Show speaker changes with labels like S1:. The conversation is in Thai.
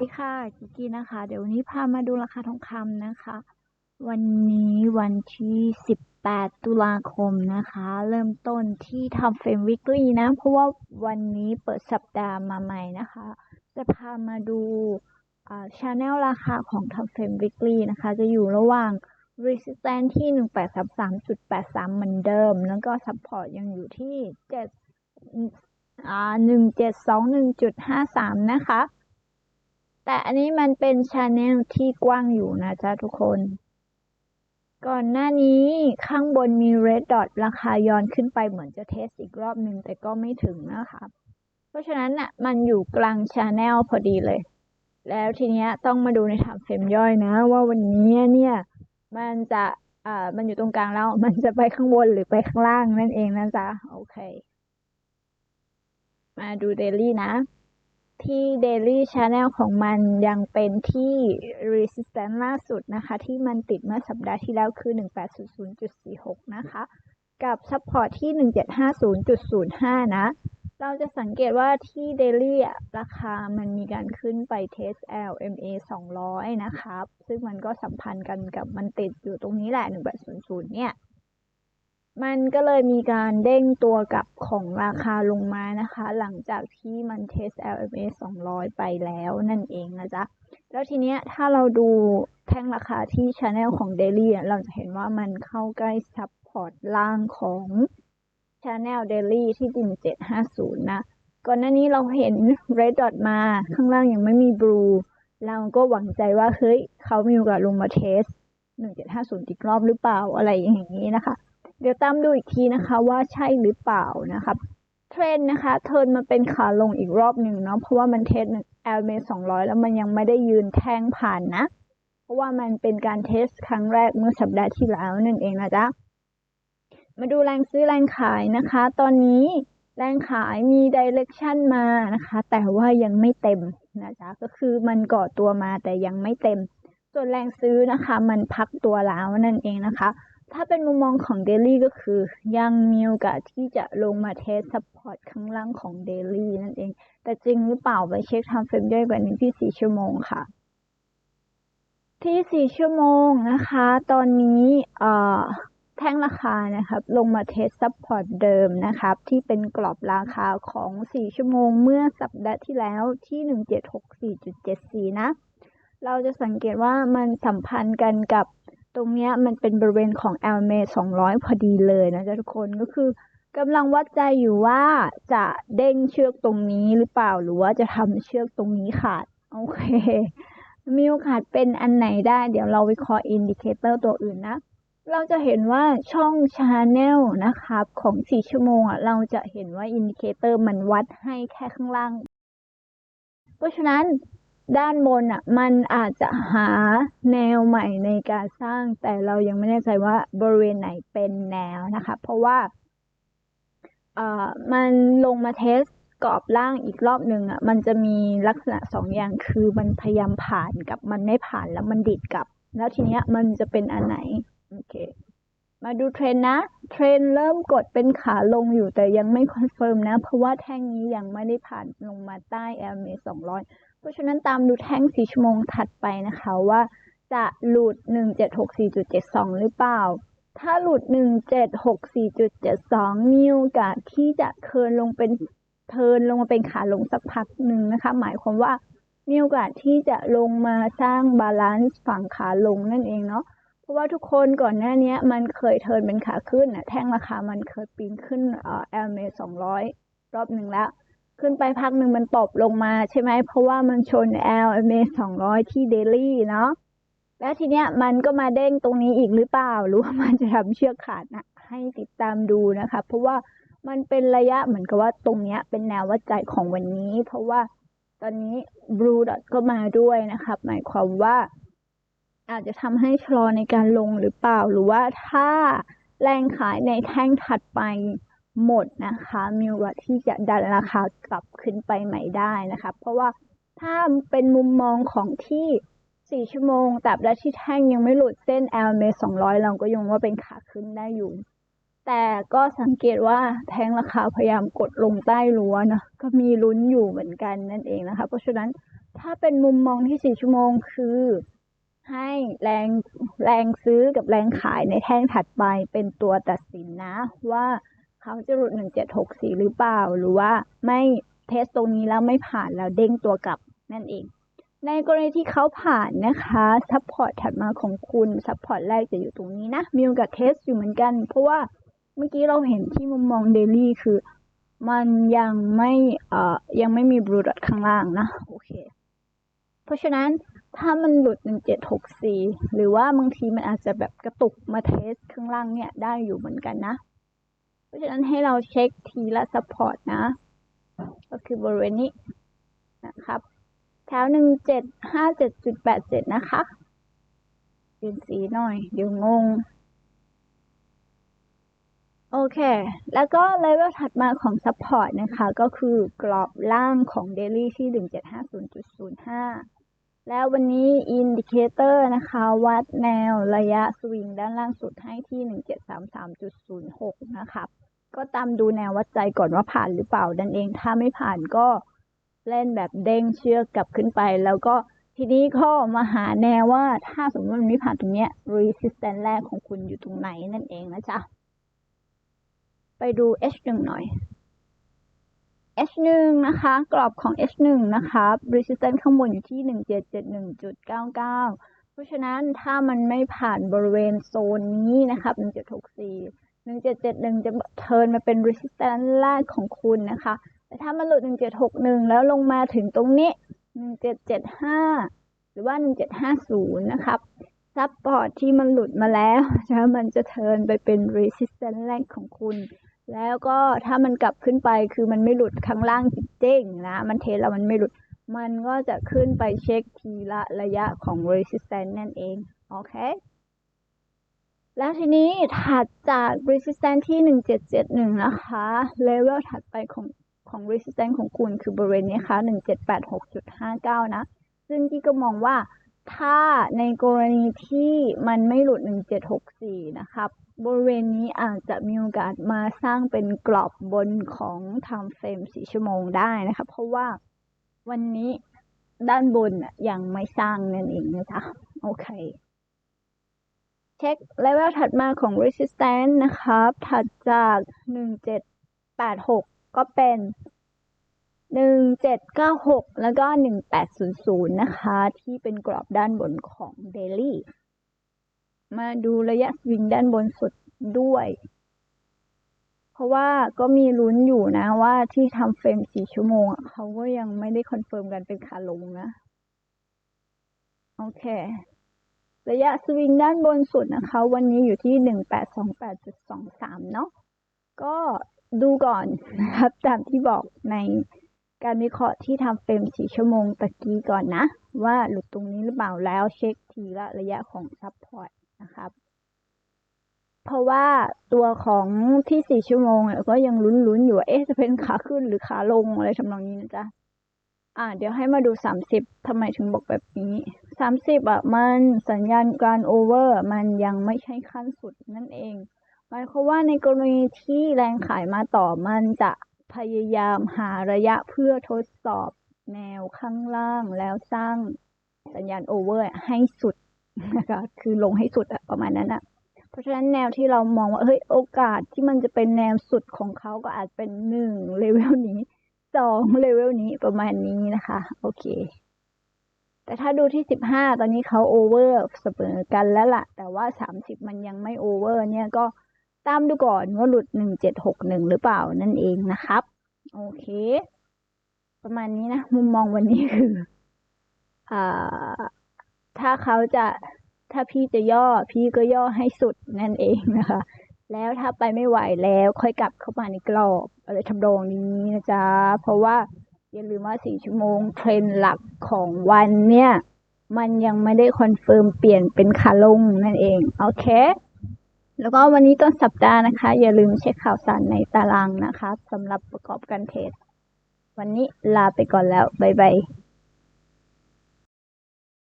S1: ดีค่ะกิกกี้นะคะ เดี๋ยววันนี้พามาดูราคาทองคำนะคะ วันนี้วันที่ 18 ตุลาคมนะคะ เริ่มต้นที่ทำเฟรมวิกฤนะ เพราะว่าวันนี้เปิดสัปดาห์มาใหม่นะคะ จะพามาดูชาแนลราคาของทำเฟรมวิกฤนะคะ จะอยู่ระหว่าง resistance ที่ 1833.83 เหมือนเดิม แล้วก็ support ยังอยู่ที่7อ่า1721.53 นะคะ แต่อันนี้มันเป็นชาแนลที่กว้างอยู่นะจ๊ะทุกคน ก่อนหน้านี้ข้างบนมี red dot ราคาย้อนขึ้นไปเหมือนจะเทสอีกรอบหนึ่งแต่ก็ไม่ถึงนะคะเพราะฉะนั้นน่ะมันอยู่กลางชาแนลพอดีเลย แล้วทีเนี้ยต้องมาดูในถามเฟรมย่อยนะ ว่าวันนี้เนี่ยมันจะอ่ามันอยู่ตรงกลางแล้ว มันจะไปข้างบนหรือไปข้างล่างนั่นเองนะจ๊ะ โอเค มาดูเดลี่นะ ที่ Daily Channel ของมันยังเป็นที่ Resistance ล่าสุดนะคะ ที่มันติดเมื่อสัปดาห์ที่แล้วคือ 1800.46 นะคะ กับ Support ที่ 1750.05 นะ เราจะสังเกตว่าที่ Daily อ่ราคามันมีการขึ้นไป Test LMA 200 นะครับ ซึ่งมันก็สัมพันธ์กันกับมันติดอยู่ตรงนี้แหละ 1800 เนี่ย มันก็เลยมีการเด้งตัวกลับของราคาลงมานะคะ หลังจากที่มันเทส LMA 200 ไปแล้วนั่นเองนะจ๊ะ แล้วทีเนี้ยถ้าเราดูแท่งราคาที่ Channel ของ Daily เราจะเห็นว่ามันเข้าใกล้ซับพอร์ตล่างของ Channel Daily ที่1750 นะ ก่อนหน้านี้เราเห็น Red Dot มา ข้างล่างยังไม่มี Blue เราก็หวังใจว่า เฮ้ย เขามีโอกาสลงมาเทส 1750 อีกรอบหรือเปล่าอะไรอย่างนี้นะคะ เดี๋ยวตามดูอีกทีนะคะว่าใช่หรือเปล่านะครับเทรนนะคะเทินมาเป็นขาลงอีกรอบหนึ่งเนาะเพราะว่ามันเทสแอลเมสองร้อยแล้วมันยังไม่ได้ยืนแท่งผ่านนะ เพราะว่ามันเป็นการเทสครั้งแรกเมื่อสัปดาห์ที่แล้วนั่นเองนะจ๊ะมาดูแรงซื้อแรงขายนะคะ ตอนนี้แรงขายมีดิเรกชันมานะคะ แต่ว่ายังไม่เต็มนะจ๊ะก็คือมันก่อตัวมาแต่ยังไม่เต็ม ส่วนแรงซื้อนะคะ มันพักตัวแล้วนั่นเองนะคะ ถ้าเป็นมุมมองของเดลี่ก็คือ ยังมีโอกาสที่จะลงมาเทสซัพพอร์ตข้างล่างของเดลี่นั่นเอง แต่จริงหรือเปล่าไปเช็คทำเฟรมย่อยกว่านี้ที่ 4 ชั่วโมงค่ะ ที่ 4 ชั่วโมงนะคะ ตอนนี้แท่งราคานะครับลงมาเทสซัพพอร์ตเดิมนะครับ ที่เป็นกรอบราคาของ 4 ชั่วโมงเมื่อสัปดาห์ที่แล้วที่ 1764.74 นะ เราจะสังเกตว่ามันสัมพันธ์กันกับ ตรงนี้มันเป็นบริเวณของ l m a 200 พอดีเลยนะจ๊ะทุกคนก็คือกำลังวัดใจอยู่ว่าจะเด้งเชือกตรงนี้หรือเปล่าหรือว่าจะทำเชือกตรงนี้ขาด โอเค มีโอกาสเป็นอันไหนได้ เดี๋ยวเราวิเคราะห์อินดิเคเตอร์ตัวอื่นนะ เราจะเห็นว่าช่องชาแนลนะครับของ 4 ชั่วโมงอะเราจะเห็นว่าอินดิเคเตอร์มันวัดให้แค่ข้างล่าง เพราะฉะนั้น ด้านบนอะมันอาจจะหาแนวใหม่ในการสร้าง แต่เรายังไม่แน่ใจว่าบริเวณไหนเป็นแนวนะคะ เพราะว่าเอ่อมันลงมาเทสกรอบล่างอีกรอบหนึ่งอะมันจะมีลักษณะสองอย่างคือมันพยายามผ่านกับมันไม่ผ่านแล้วมันดิดกลับ แล้วทีเนี้ยมันจะเป็นอันไหนโอเคมาดูเทรนนะ เทรนเริ่มกดเป็นขาลงอยู่แต่ยังไม่คอนเฟิร์มนะ เพราะว่าแท่งนี้ยังไม่ได้ผ่านลงมาใต้ LMA 200 เพราะฉะนั้นตามดูแท่งสีชั่วโมงถัดไปนะคะว่าจะหลุด 1764.72 หรือเปล่า ถ้าหลุด 1764.72 มีโอกาสที่จะเคินลงเป็นเทินลงมาเป็นขาลงสักพักหนึ่งนะคะ หมายความว่ามีโอกาสที่จะลงมาสร้างบาลานซ์ฝั่งขาลงนั่นเองเนาะ เพราะว่าทุกคนก่อนหน้านี้มันเคยเทินเป็นขาขึ้นนะแท่งราคามันเคยปีนขึ้นเอ่อ LMA 200รอบหนึ่งแล้ว ขึ้นไปพักหนึ่งมันตบลงมาใช่ไหม เพราะว่ามันชน LMA 200 ที่เดลี่เนาะ แล้วทีเนี้ยมันก็มาเด้งตรงนี้อีกหรือเปล่า หรือว่ามันจะทำเชือกขาดนะให้ติดตามดูนะคะ เพราะว่ามันเป็นระยะเหมือนกับว่าตรงเนี้ยเป็นแนววัดใจของวันนี้ เพราะว่าตอนนี้ Blue Dot ก็มาด้วยนะครับ หมายความว่า อาจจะทำให้ชะลอในการลงหรือเปล่า หรือว่าถ้าแรงขายในแท่งถัดไป หมดนะคะมีโอกาสที่จะดันราคากลับขึ้นไปใหม่ได้นะคะ เพราะว่าถ้าเป็นมุมมองของที่ 4 ชั่วโมงแต่และที่แท่งยังไม่หลุดเส้น LMA 200 เราก็ยังว่าเป็นขาขึ้นได้อยู่ แต่ก็สังเกตว่าแท่งราคาพยายามกดลงใต้รั้วนะก็มีลุ้นอยู่เหมือนกันนั่นเองนะคะ เพราะฉะนั้นถ้าเป็นมุมมองที่สี่ชั่วโมงคือให้แรงแรงซื้อกับแรงขายในแท่งถัดไปเป็นตัวตัดสินนะว่า เขาจะหลุด1764หรือเปล่า หรือว่าไม่เทสตรงนี้แล้วไม่ผ่านแล้วเด้งตัวกลับนั่นเอง ในกรณีที่เขาผ่านนะคะซัพพอร์ตถัดมาของคุณซัพพอร์ตแรกจะอยู่ตรงนี้นะ มีโอกาสเทสอยู่เหมือนกัน เพราะว่าเมื่อกี้เราเห็นที่มุมมองเดลี่คือ มันยังไม่เอ่อยังไม่มีบลูดอทข้างล่างนะโอเค เพราะฉะนั้นถ้ามันหลุด 1764 หรือว่าบางทีมันอาจจะแบบกระตุกมาเทสข้างล่างเนี่ยได้อยู่เหมือนกันนะ เพราะฉะนั้นให้เราเช็คทีละซัพพอร์ตนะ ก็คือบริเวณนี้นะครับ แถว1757.87นะคะเปลี่ยนสีหน่อย เดี๋ยวงง โอเค แล้วก็เลเวลถัดมาของ Support นะคะ ก็คือกรอบล่างของ Daily ที่1750.05 แล้ววันนี้ Indicator นะคะ วัดแนวระยะสวิงด้านล่างสุดให้ที่ 1733.06 นะคะก็ตามดูแนววัดใจก่อนว่าผ่านหรือเปล่านั่นเอง ถ้าไม่ผ่านก็เล่นแบบเด้งเชือกกลับขึ้นไป แล้วก็ทีนี้ก็มาหาแนวว่าถ้าสมมติมันไม่ผ่านตรงเนี้ย resistance แรกของคุณอยู่ตรงไหนนั่นเองนะจ๊ะ ไปดู H1 หน่อย H1 นะคะ กรอบของ H1 นะคะ resistance ข้างบนอยู่ที่ 1771.99 เพราะฉะนั้นถ้ามันไม่ผ่านบริเวณโซนนี้นะครับ1764 1771 จะเทินมาเป็น resistance แรกของคุณนะคะ แต่ถ้ามันหลุด 1761 แล้วลงมาถึงตรงนี้ 1775 หรือว่า 1750 นะครับ ซับพอร์ตที่มันหลุดมาแล้วนะมันจะเทินไปเป็น resistance แรกของคุณ แล้วก็ถ้ามันกลับขึ้นไปคือมันไม่หลุดข้างล่างจริงๆนะ มันเทแล้วมันไม่หลุด มันก็จะขึ้นไปเช็คทีละระยะของ resistance นั่นเอง โอเค แล้วทีนี้ถัดจาก resistance ที่ 1771 นะคะ level ถัดไปของของ resistance ของคุณคือบริเวณนี้ค่ะ1786.59 นะ ซึ่งที่ก็มองว่า ถ้าในกรณีที่มันไม่หลุด 1764 นะครับ บริเวณนี้อาจจะมีโอกาสมาสร้างเป็นกรอบบนของ time frame 4 ชั่วโมงได้นะคะเพราะว่าวันนี้ด้านบนยังไม่สร้างนั่นเองนะจ๊ะโอเค เช็คเลเวลถัดมาของ resistance นะครับ ถัดจาก 1786 ก็เป็น 1796 แล้วก็ 1800 นะคะ ที่เป็นกรอบด้านบนของ daily มาดูระยะสวิงด้านบนสุดด้วย เพราะว่าก็มีลุ้นอยู่นะว่าที่ทำเฟรม 4 ชั่วโมง เขาก็ยังไม่ได้คอนเฟิร์มกันเป็นขาลงนะ โอเค ระยะสวิงด้านบนสุดนะคะ วันนี้อยู่ที่ 1828.23 เนาะก็ดูก่อนนะครับตามที่บอกใน การวิเคราะห์ที่ทำเฟรม4ชั่วโมงตะกี้ก่อนนะ ว่าหลุดตรงนี้หรือเปล่าแล้วเช็คทีละระยะของซัพพอร์ตนะครับเพราะว่าตัวของที่4ชั่วโมงเนี่ยก็ยังลุ้นๆอยู่เอ๊ะจะเป็นขาขึ้นหรือขาลงอะไรทำนองนี้นะจ๊ะอ่า เดี๋ยวให้มาดู30ทำไมถึงบอกแบบนี้30อะมันสัญญาณการโอเวอร์มันยังไม่ใช่ขั้นสุดนั่นเองหมายความว่าในกรณีที่แรงขายมาต่อมันจะ พยายามหาระยะเพื่อทดสอบแนวข้างล่างแล้วสร้างสัญญาณโอเวอร์ให้สุดนะคะคือลงให้สุดอะประมาณนั้นอะเพราะฉะนั้นแนวที่เรามองว่าเฮ้ยโอกาสที่มันจะเป็นแนวสุดของเขาก็อาจเป็นหนึ่งเลเวลนี้สองเลเวลนี้ประมาณนี้นะคะ โอเค แต่ถ้าดูที่สิบห้าตอนนี้เขาโอเวอร์เสมอกันแล้วล่ะ แต่ว่าสามสิบมันยังไม่โอเวอร์เนี่ยก็ ตามดูก่อนว่าหลุดหนึ่งเจ็ดหกหนึ่งหรือเปล่านั่นเองนะครับ โอเค ประมาณนี้นะ มุมมองวันนี้คืออ่าถ้าเขาจะถ้าพี่จะย่อพี่ก็ย่อให้สุดนั่นเองนะคะ แล้วถ้าไปไม่ไหวแล้วค่อยกลับเข้ามาในกรอบอะไรทำนองนี้นะจ๊ะ เพราะว่าอย่าลืมว่าสี่ชั่วโมงเทรนหลักของวันเนี่ย มันยังไม่ได้คอนเฟิร์มเปลี่ยนเป็นขาลงนั่นเอง โอเค แล้วก็วันนี้ต้นสัปดาห์นะคะ อย่าลืมเช็คข่าวสารในตารางนะคะสำหรับประกอบการเทรดวันนี้ลาไปก่อนแล้ว บ๊ายบาย